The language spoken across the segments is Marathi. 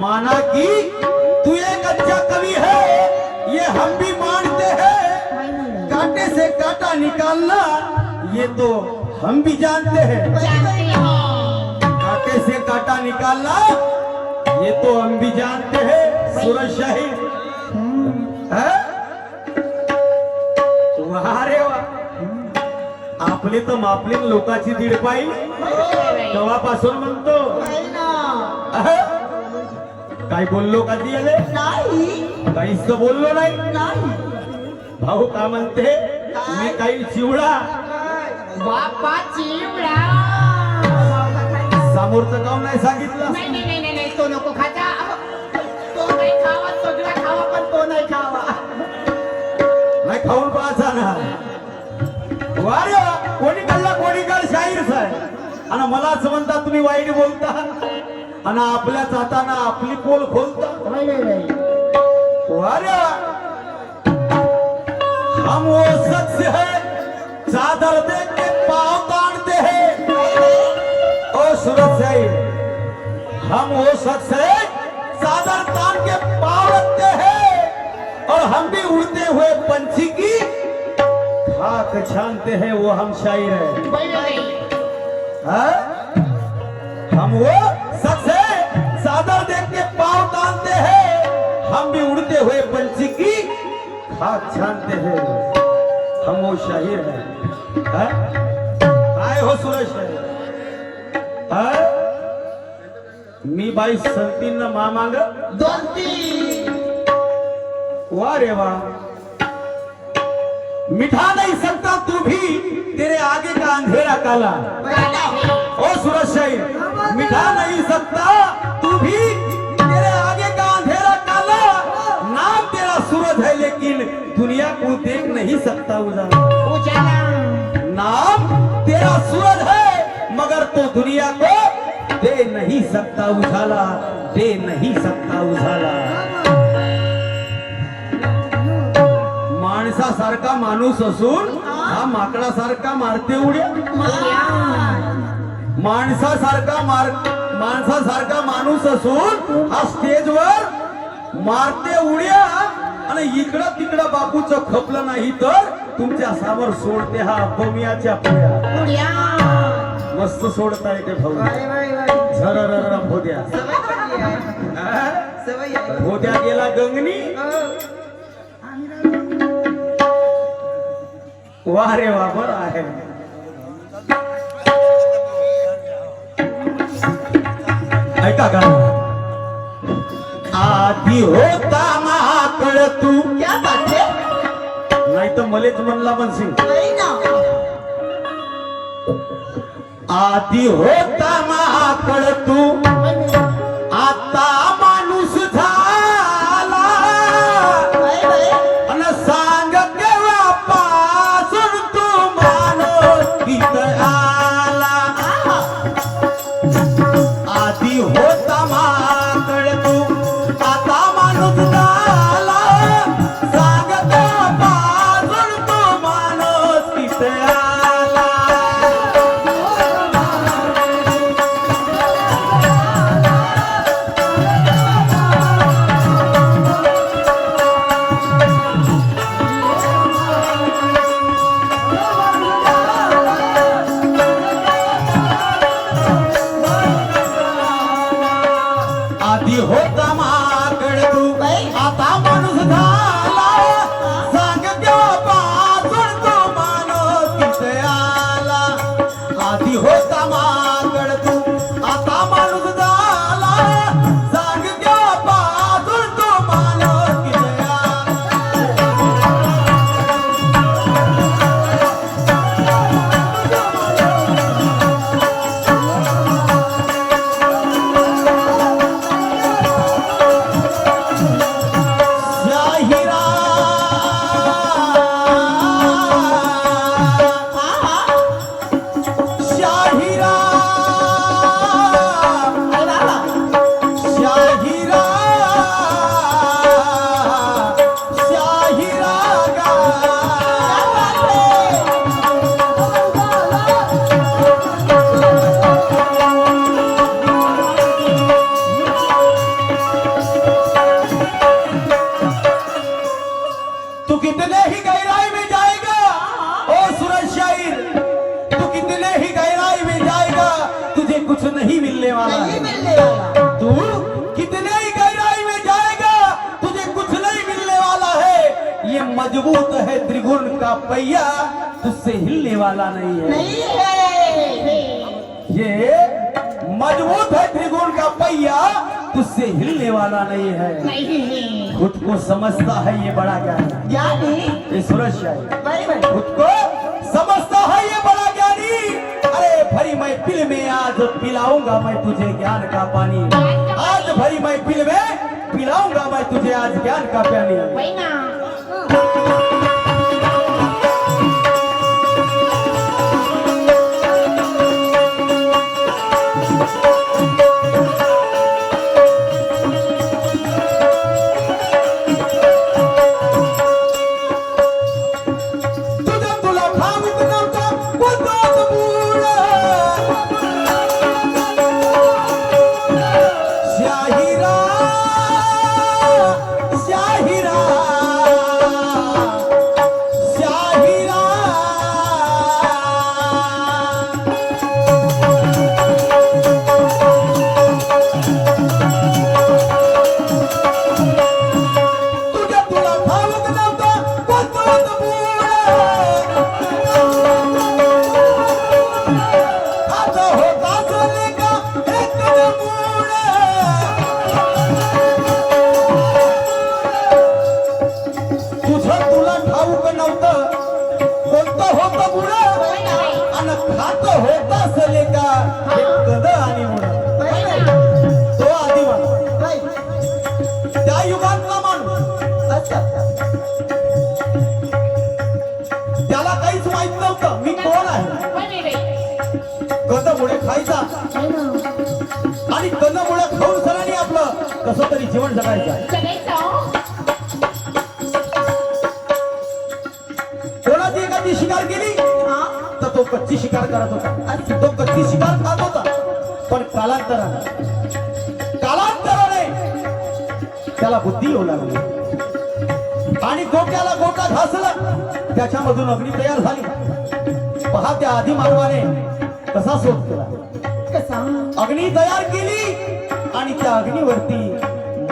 माना कि तू एक अच्छा कवि है ये हम भी मानते हैं। कांटे से कांटा निकालना ये तो हम भी जानते हैं। हैं कांटे से कांटा निकालना ये तो हम भी जानते हैं सूरज शाही। है? वाह रे वा आपली तर मापलीन लोकाची दीड पाई तेव्हापासून म्हणतो? काय बोललो का ती आले काहीच तर बोललो नाही भाऊ का म्हणते मी काही चिवडा बापा चिवडा समोरचं गाव नाही सांगितलं नाही नाही नाही नाही नाही, तो नको खाजा तो नाही खावा सगळा खावा पण तो नाही खावा नाही खाऊन ना कोणी कल्ला कोणी काल शाहीरच आहे आणि मला असं म्हणता तुम्ही वाईट बोलता आणि आपल्या जाताना आपली पोल खोलता वा रे वा. हम वो है. चादर दे के पाँव ताड़ते हैं. ओ भाई हम वो है. चादर तान के पाँव रखते हैं. और हम भी उड़ते हुए पंछी की खाक छानते हैं वो हम शायर है. हाँ? हम वो शख्स चादर देख के पाँव तानते हैं हम भी उड़ते हुए पंछी की खाक छानते हैं। हम वो शाहिर है। हाँ? काय हो सुरेश? मी बाई संतीन मा मांग। दोन वाह रे वाह। मिठा नहीं सकता तू भी तेरे आगे का अंधेरा काला। है। ओ सूरज शाही मिठा नहीं सकता भी तेरे आगे का अंधेरा काला। नाम तेरा सूरज है लेकिन दुनिया को देख नहीं सकता उजाला। नाम तेरा सूरज है मगर तो दुनिया को दे नहीं सकता उजाला दे नहीं सकता उजाला। माणसासारखा माणूस असून हा माकडासारखा मारते उड्या। माणसासारखा मार माणसासारखा माणूस असून हा स्टेजवर मारते उड्या आणि इकडं तिकडं बापूचं खपलं नाही तर तुमच्यासमोर सोडते हा बमियाच्या पोळ्या उड्या. मस्त सोडता येते भाऊ झररर भोद्या. हा? भोद्या गेला गंगनी. वा रे वा बरं आहे. ऐका का आधी होता महाकळ तू क्या बात है? नाही तर मलेच म्हणला म्हणशील नाही ना. आधी होता महाकळ तू. आता तू कितने ही गहराई में जाएगा? ओ सूरज शाहिर तू कितने ही गहराई में जाएगा? तुझे कुछ नहीं मिलने वाला नहीं मिलने वाला। तू कितने ही गहराई में जाएगा? तुझे कुछ नहीं मिलने वाला है। ये मज़बूत है त्रिगुण का पहिया तुझसे हिलने वाला नहीं है। नहीं है। ये मज़बूत है त्रिगुण का पहिया तुझसे हिलने वाला नहीं है। नहीं है। खुद को समझता है ये बड़ा ज्ञानी। ज्ञानी? सूरज खुद को समझता है ये बड़ा ज्ञानी। अरे भरी मैं पिल में आज पिलाऊँगा मैं तुझे ज्ञान का पानी। आज भरी मैं पिल में पिलाऊँगा मैं तुझे आज ज्ञान का पानी जीवन जगायचं कोणाची एखादी शिकार केली? हा. तर तो कच्ची शिकार करत होता. तो कच्ची शिकार खात होता. पण कालांतराने कालांतराने त्याला बुद्धी येऊ लागली. आणि गोट्याला गोटा घासला. त्याच्यामधून अग्नी तयार झाली. पहा त्या आधी मानवाने कसा शोध केला. कसा? अग्नी तयार केली आणि त्या अग्नीवरती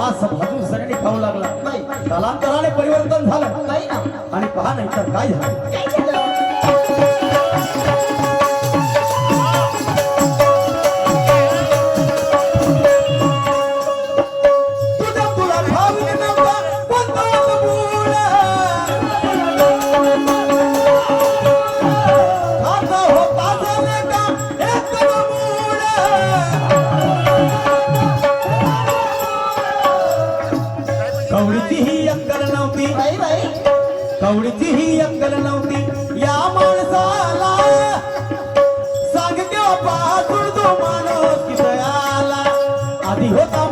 मांस भाजून सगळ्यांनी खाऊ लागला. नाही कालांतराने परिवर्तन झालं. नाही ना. आणि पहा नाही तर काय झालं? आधी होता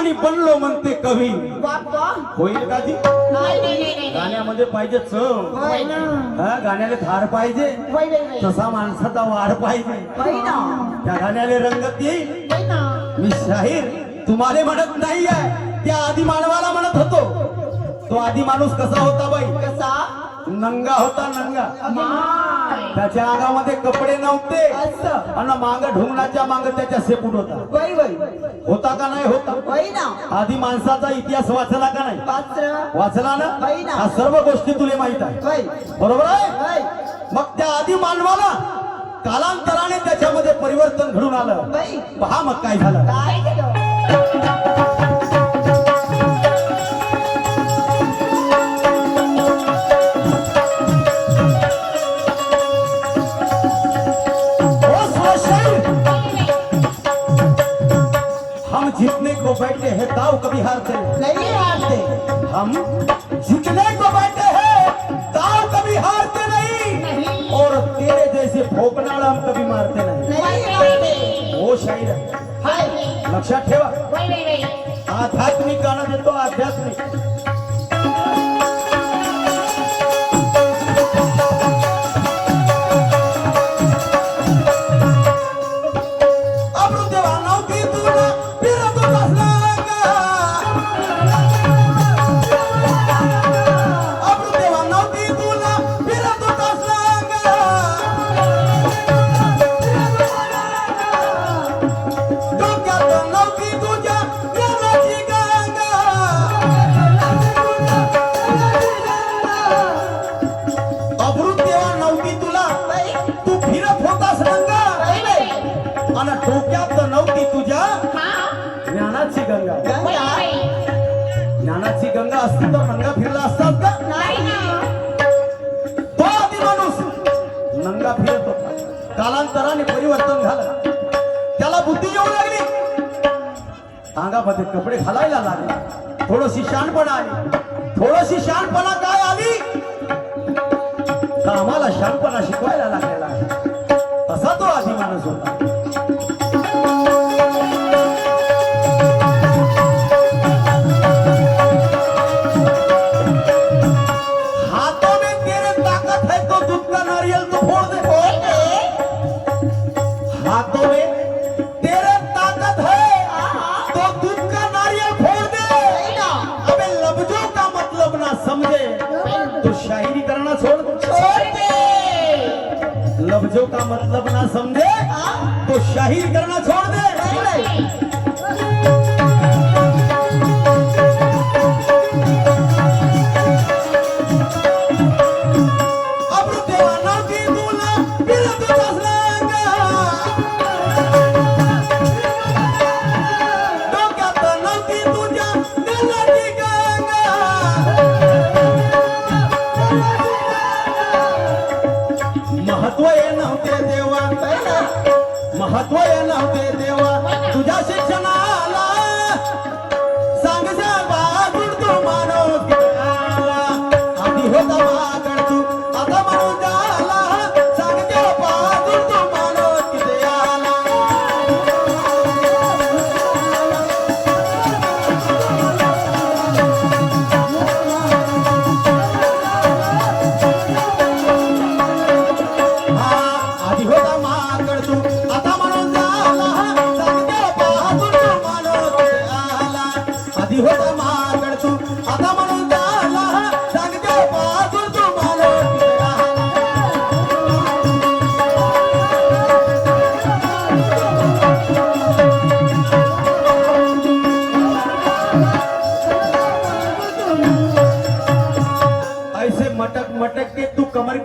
आणि बनलो म्हणते कवी. होईल का जी गाण्यामध्ये पाहिजे चव. हा गाण्याला थार पाहिजे. तसा माणसाचा वाढ पाहिजे. त्या गाण्याला रंगत येईल मी शाहीर. तुम्हाला म्हणत नाही आहे त्या आधी मानवाला म्हणत होतो. तो आधी माणूस कसा होता बाई? कसा? नंगा होता नंगा. त्याच्या अंगामध्ये कपडे नव्हते. आणि माग ढोंगणाच्या माग त्याच्या शेपूट होता. होता का नाही होता? ना. आधी माणसाचा इतिहास वाचला का नाही? वाचला. ना. हा सर्व गोष्टी तुला माहीत आहे. बरोबर आहे? मग त्या आधी मानवाला कालांतराने त्याच्यामध्ये परिवर्तन घडून आलं. पहा मग काय झालं? लक्षात ठेवा. आध्यात्मिक गाणं देतो आध्यात्मिक. गंगा. ज्ञानाची गंगा असती तर नंगा फिरला असतात का? तो आधी माणूस नंगा फिरत. होता कालांतराने परिवर्तन झालं. त्याला बुद्धी येऊ लागली. अंगामध्ये कपडे घालायला लागले. थोडीशी शानपणा आली. थोडीशी शानपणा काय आली? कामाला शानपणा शिकवायला लागलेला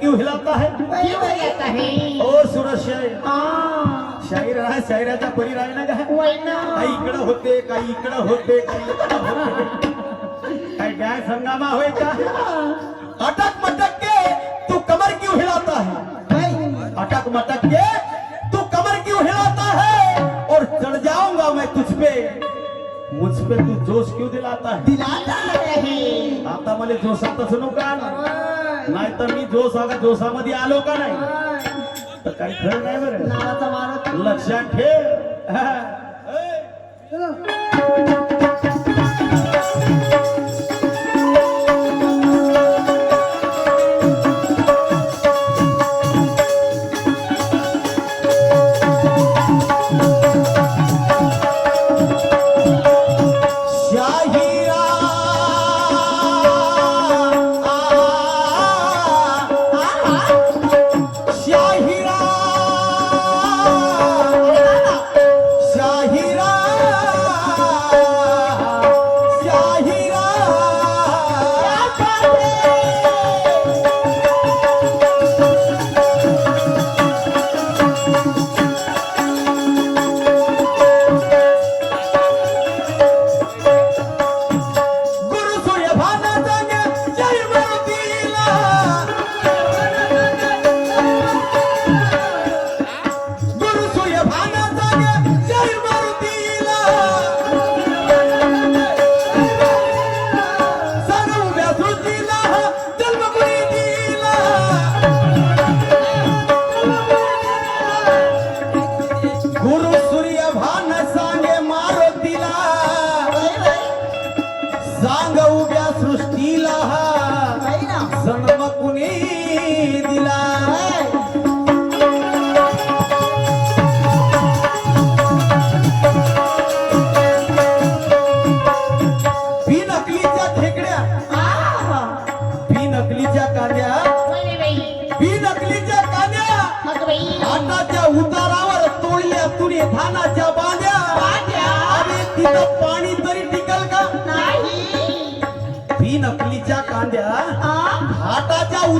क्यों हिलाता है? क्यों येत आहे ओ सूरज शाहीर हा। शाहीर राहा शाहिराचा परी राही ना। का काही इकडं होते काही इकडं होते काही इकडं होते. काय गॅस हंगामा होय का? अटक मटक के तू कमर क्यों हिलाता है? अटक मटक के तू कमर क्यों हिलाता है? और चढ़ जाऊंगा मैं तुझ पे। मुझ पे तू जोश क्यों दिलाता है? दिलाता नाही आता मला जोशातच नका नाही तर मी जोश अगा जोशामध्ये आलो का नाही? तर काही खरं नाही बरं. लक्षात ठेव.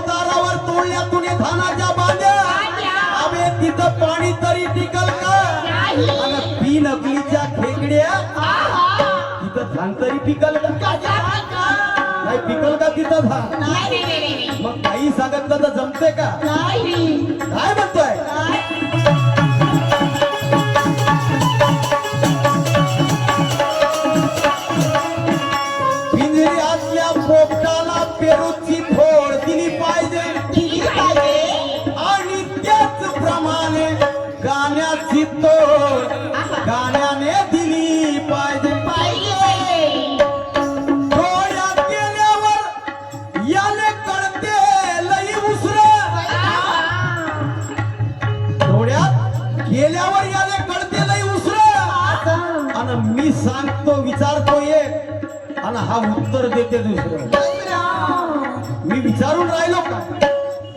उतारावर तोडल्या तुने धानाच्या बांध्या अवे तिथं पाणी तरी टिकल का? आणि तीन खेकड्या? तिथं धान तरी पिकल नाही पिकल का तिथं धान? मग काही सांगत तर जमते का? काय म्हणतोय? उत्तर देते दुसरं मी विचारून राहिलो का?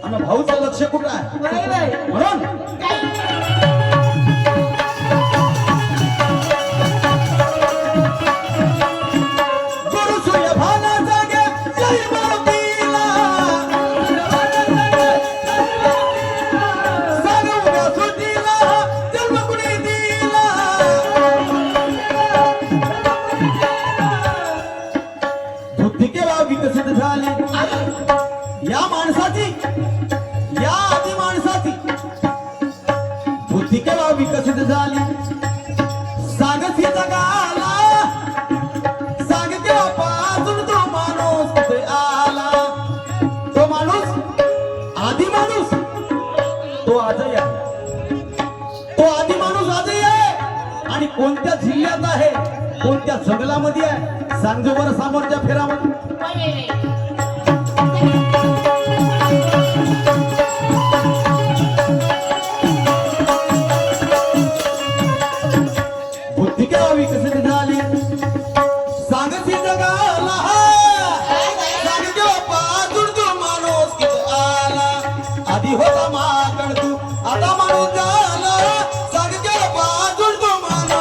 आणि भाऊचं लक्ष कुठं आहे? तो आधी माणूस आजही आहे. आणि कोणत्या जिल्ह्यात आहे? कोणत्या जंगलामध्ये आहे? सांगजोबर सामोरच्या फेरामध्ये